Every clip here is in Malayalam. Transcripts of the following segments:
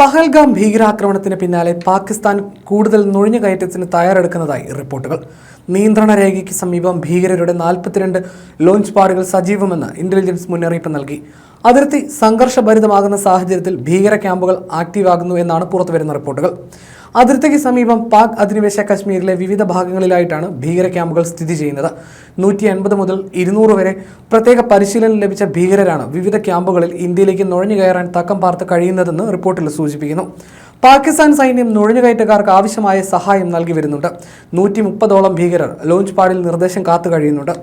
പഹൽഗാം ഭീകരാക്രമണത്തിന് പിന്നാലെ പാകിസ്ഥാൻ കൂടുതൽ നുഴഞ്ഞു കയറ്റത്തിന് തയ്യാറെടുക്കുന്നതായി റിപ്പോർട്ടുകൾ. നിയന്ത്രണ രേഖയ്ക്ക് സമീപം ഭീകരരുടെ നാൽപ്പത്തിരണ്ട് ലോഞ്ച് പാഡുകൾ സജീവമെന്ന് ഇന്റലിജൻസ് മുന്നറിയിപ്പ് നൽകി. അതിർത്തി സംഘർഷഭരിതമാകുന്ന സാഹചര്യത്തിൽ ഭീകര ക്യാമ്പുകൾ ആക്റ്റീവാകുന്നു എന്നാണ് പുറത്തുവരുന്ന റിപ്പോർട്ടുകൾ. അതിർത്തിക്ക് സമീപം പാക് അധിനിവേശ കശ്മീരിലെ വിവിധ ഭാഗങ്ങളിലായിട്ടാണ് ഭീകര ക്യാമ്പുകൾ സ്ഥിതി ചെയ്യുന്നത്. നൂറ്റി അൻപത് മുതൽ ഇരുന്നൂറ് വരെ പ്രത്യേക പരിശീലനം ലഭിച്ച ഭീകരരാണ് വിവിധ ക്യാമ്പുകളിൽ ഇന്ത്യയിലേക്ക് നുഴഞ്ഞു കയറാൻ തക്കം പാർത്ത് കഴിയുന്നതെന്ന് റിപ്പോർട്ടിൽ സൂചിപ്പിക്കുന്നു. പാകിസ്ഥാൻ സൈന്യം നുഴഞ്ഞുകയറ്റക്കാർക്ക് ആവശ്യമായ സഹായം നൽകി വരുന്നുണ്ട്. നൂറ്റി മുപ്പതോളം ഭീകരർ ലോഞ്ച് പാഡിൽ നിർദ്ദേശം കാത്തു കഴിയുന്നുണ്ട്.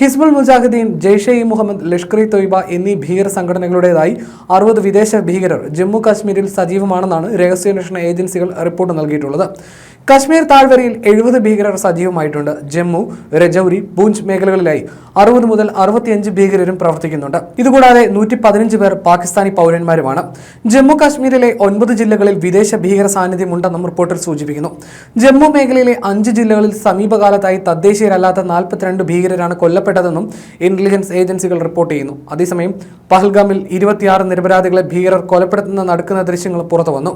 ഹിസ്ബുൾ മുജാഹിദ്ദീൻ ജെയ്ഷെ ഇ മുഹമ്മദ് ലഷ്കർ ഇ തൊയ്ബ എന്നീ ഭീകര സംഘടനകളുടേതായി അറുപത് വിദേശ ഭീകരർ ജമ്മു കാശ്മീരിൽ സജീവമാണെന്നാണ് രഹസ്യാന്വേഷണ ഏജൻസികൾ റിപ്പോർട്ട് നൽകിയിട്ടുള്ളത്. കശ്മീർ താഴ്വരയിൽ എഴുപത് ഭീകരർ സജീവമായിട്ടുണ്ട്. ജമ്മു രജൌരി പൂഞ്ച് മേഖലകളിലായി അറുപത് മുതൽ അറുപത്തിയഞ്ച് ഭീകരരും പ്രവർത്തിക്കുന്നുണ്ട്. ഇതുകൂടാതെ നൂറ്റി പതിനഞ്ച് പേർ പാകിസ്ഥാനി പൗരന്മാരുമാണ്. ജമ്മു കാശ്മീരിലെ ഒൻപത് ജില്ലകളിൽ വിദേശ ഭീകര സാന്നിധ്യം ഉണ്ടെന്നും റിപ്പോർട്ടിൽ സൂചിപ്പിക്കുന്നു. ജമ്മു മേഖലയിലെ അഞ്ച് ജില്ലകളിൽ സമീപകാലത്തായി തദ്ദേശീയരല്ലാത്ത നാൽപ്പത്തിരണ്ട് ഭീകരരാണ് കൊല്ലപ്പെട്ടതെന്നും ഇന്റലിജൻസ് ഏജൻസികൾ റിപ്പോർട്ട് ചെയ്യുന്നു. അതേസമയം പഹൽഗാമിൽ ഇരുപത്തിയാറ് നിരപരാധികളെ ഭീകരർ കൊലപ്പെടുത്തുന്ന നടക്കുന്ന ദൃശ്യങ്ങൾ പുറത്തുവന്നു.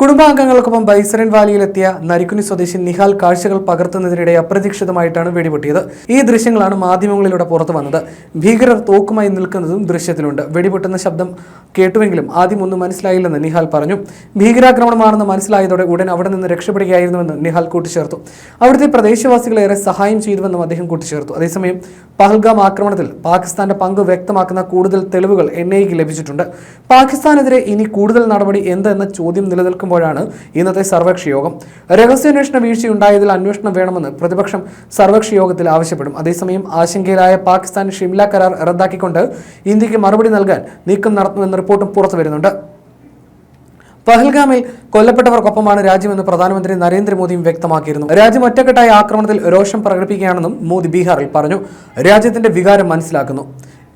കുടുംബാംഗങ്ങൾക്കൊപ്പം ബൈസറിൻ വാലിയിലെത്തിയ നരിക്കുനി സ്വദേശി നിഹാൽ കാഴ്ചകൾ പകർത്തുന്നതിനിടെ അപ്രതീക്ഷിതമായിട്ടാണ് വെടിപൊട്ടിയത്. ഈ ദൃശ്യങ്ങളാണ് മാധ്യമങ്ങളിലൂടെ പുറത്തു വന്നത്. ഭീകരർ തോക്കുമായി നിൽക്കുന്നതും ദൃശ്യത്തിലുണ്ട്. വെടിപൊട്ടുന്ന ശബ്ദം കേട്ടുവെങ്കിലും ആദ്യം ഒന്നും മനസ്സിലായില്ലെന്ന് നിഹാൽ പറഞ്ഞു. ഭീകരാക്രമണമാണെന്ന് മനസ്സിലായതോടെ ഉടൻ അവിടെ നിന്ന് രക്ഷപ്പെടുകയായിരുന്നുവെന്ന് നിഹാൽ കൂട്ടിച്ചേർത്തു. അവിടുത്തെ പ്രദേശവാസികളേറെ സഹായം ചെയ്തുവെന്നും അദ്ദേഹം കൂട്ടിച്ചേർത്തു. അതേസമയം പഹൽഗാം ആക്രമണത്തിൽ പാകിസ്ഥാന്റെ പങ്ക് വ്യക്തമാക്കുന്ന കൂടുതൽ തെളിവുകൾ എൻ ഐക്ക് ലഭിച്ചിട്ടുണ്ട്. പാകിസ്ഥാനെതിരെ ഇനി കൂടുതൽ നടപടി എന്തെന്ന ചോദ്യം നിലനിൽക്കുമ്പോഴാണ് ഇന്നത്തെ സർവകക്ഷി യോഗം രഹസ്യാന്വേഷണ വീഴ്ചയുണ്ടായതിൽ അന്വേഷണം വേണമെന്ന് പ്രതിപക്ഷം സർവകക്ഷി യോഗത്തിൽ ആവശ്യപ്പെടും. അതേസമയം ആശങ്കയിലായ പാകിസ്ഥാൻ ഷിംല കരാർ റദ്ദാക്കിക്കൊണ്ട് ഇന്ത്യയ്ക്ക് മറുപടി നൽകാൻ നീക്കം നടത്തുമെന്ന റിപ്പോർട്ടും പുറത്തു വരുന്നുണ്ട്. പഹൽഗാമിൽ കൊല്ലപ്പെട്ടവർക്കൊപ്പമാണ് രാജ്യമെന്ന് പ്രധാനമന്ത്രി നരേന്ദ്രമോദിയും വ്യക്തമാക്കിയിരുന്നു. രാജ്യം ഒറ്റക്കെട്ടായ ആക്രമണത്തിൽ രോഷം പ്രകടിപ്പിക്കുകയാണെന്നും മോദി ബീഹാറിൽ പറഞ്ഞു. രാജ്യത്തിന്റെ വികാരം മനസ്സിലാക്കുന്നു.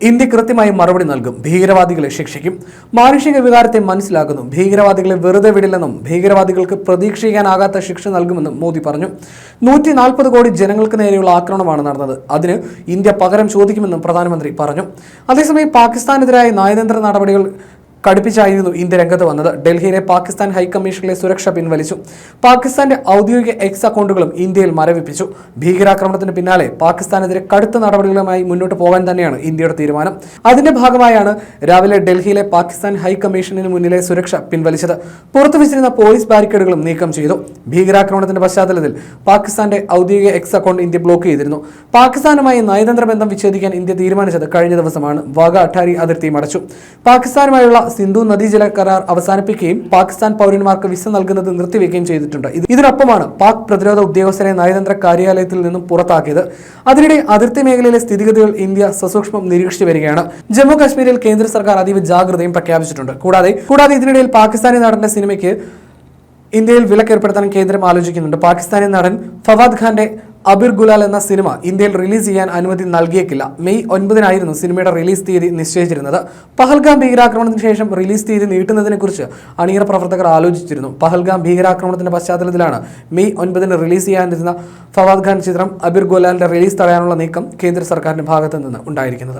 ഇന്ത്യ കൃത്യമായി മറുപടി നൽകും. ഭീകരവാദികളെ ശിക്ഷിക്കും. മാനുഷിക വികാരത്തെ മനസ്സിലാക്കുന്നു. ഭീകരവാദികളെ വെറുതെ വിടില്ലെന്നും ഭീകരവാദികൾക്ക് പ്രതീക്ഷിക്കാനാകാത്ത ശിക്ഷ നൽകുമെന്നും മോദി പറഞ്ഞു. നൂറ്റി നാൽപ്പത് കോടി ജനങ്ങൾക്ക് നേരെയുള്ള ആക്രമണമാണ് നടന്നത്. അതിന് ഇന്ത്യ പകരം ചോദിക്കുമെന്നും പ്രധാനമന്ത്രി പറഞ്ഞു. അതേസമയം പാകിസ്ഥാനെതിരായ നയതന്ത്ര നടപടികൾ കടുപ്പിച്ചായിരുന്നു ഇന്ത്യ രംഗത്ത് വന്നത്. ഡൽഹിയിലെ പാകിസ്ഥാൻ ഹൈക്കമ്മീഷനിലെ സുരക്ഷ പിൻവലിച്ചു. പാകിസ്ഥാന്റെ ഔദ്യോഗിക എക്സ് അക്കൗണ്ടുകളും ഇന്ത്യയിൽ മരവിപ്പിച്ചു. ഭീകരാക്രമണത്തിന് പിന്നാലെ പാകിസ്ഥാനെതിരെ കടുത്ത നടപടികളുമായി മുന്നോട്ട് പോകാൻ തന്നെയാണ് ഇന്ത്യയുടെ തീരുമാനം. അതിന്റെ ഭാഗമായാണ് രാവിലെ ഡൽഹിയിലെ പാകിസ്ഥാൻ ഹൈക്കമ്മീഷനിന് മുന്നിലെ സുരക്ഷ പിൻവലിച്ചത്. പുറത്തുവച്ചിരുന്ന പോലീസ് ബാരിക്കേഡുകളും നീക്കം ചെയ്തു. ഭീകരാക്രമണത്തിന്റെ പശ്ചാത്തലത്തിൽ പാകിസ്ഥാന്റെ ഔദ്യോഗിക എക്സ് അക്കൗണ്ട് ഇന്ത്യ ബ്ലോക്ക് ചെയ്തിരുന്നു. പാകിസ്ഥാനുമായി നയതന്ത്ര ബന്ധം വിച്ഛേദിക്കാൻ ഇന്ത്യ തീരുമാനിച്ചത് കഴിഞ്ഞ ദിവസമാണ്. വാഗ അട്ടാരി അതിർത്തി അടച്ചു. പാകിസ്ഥാനുമായുള്ള സിന്ധു നദീജല കരാർ അവസാനിപ്പിക്കുകയും പാകിസ്ഥാൻ പൗരന്മാർക്ക് വിസ നൽകുന്നത് നിർത്തിവെക്കുകയും ചെയ്തിട്ടുണ്ട്. ഇത് ഇതിനൊപ്പമാണ് പാക് പ്രതിരോധ ഉദ്യോഗസ്ഥരെ നയതന്ത്ര കാര്യാലയത്തിൽ നിന്നും പുറത്താക്കിയത്. അതിനിടെ അതിർത്തി മേഖലയിലെ സ്ഥിതിഗതികൾ ഇന്ത്യ സസൂക്ഷ്മം നിരീക്ഷിച്ചു വരികയാണ്. ജമ്മു കാശ്മീരിൽ കേന്ദ്ര സർക്കാർ അതീവ ജാഗ്രതയും പ്രഖ്യാപിച്ചിട്ടുണ്ട്. കൂടാതെ കൂടാതെ ഇതിനിടയിൽ പാകിസ്ഥാനി നടന്റെ സിനിമയ്ക്ക് ഇന്ത്യയിൽ വിലക്കേർപ്പെടുത്താൻ കേന്ദ്രം ആലോചിക്കുന്നുണ്ട്. പാകിസ്ഥാനി നടൻ ഫവാദ് ഖാന്റെ അബിർ ഗുലാൽ എന്ന സിനിമ ഇന്ത്യയിൽ റിലീസ് ചെയ്യാൻ അനുമതി നൽകിയേക്കില്ല. മെയ് ഒൻപതിനായിരുന്നു സിനിമയുടെ റിലീസ് തീയതി നിശ്ചയിച്ചിരുന്നത്. പഹൽഗാം ഭീകരാക്രമണത്തിന് ശേഷം റിലീസ് തീയതി നീട്ടുന്നതിനെക്കുറിച്ച് അണിയറ പ്രവർത്തകർ ആലോചിച്ചിരുന്നു. പഹൽഗാം ഭീകരാക്രമണത്തിന്റെ പശ്ചാത്തലത്തിലാണ് മെയ് ഒൻപതിന് റിലീസ് ചെയ്യാനിരുന്ന ഫവാദ് ഖാൻ ചിത്രം അബിർ ഗുലാലിന്റെ റിലീസ് തടയാനുള്ള നീക്കം കേന്ദ്ര സർക്കാരിന്റെ ഭാഗത്തു നിന്ന് ഉണ്ടായിരിക്കുന്നത്.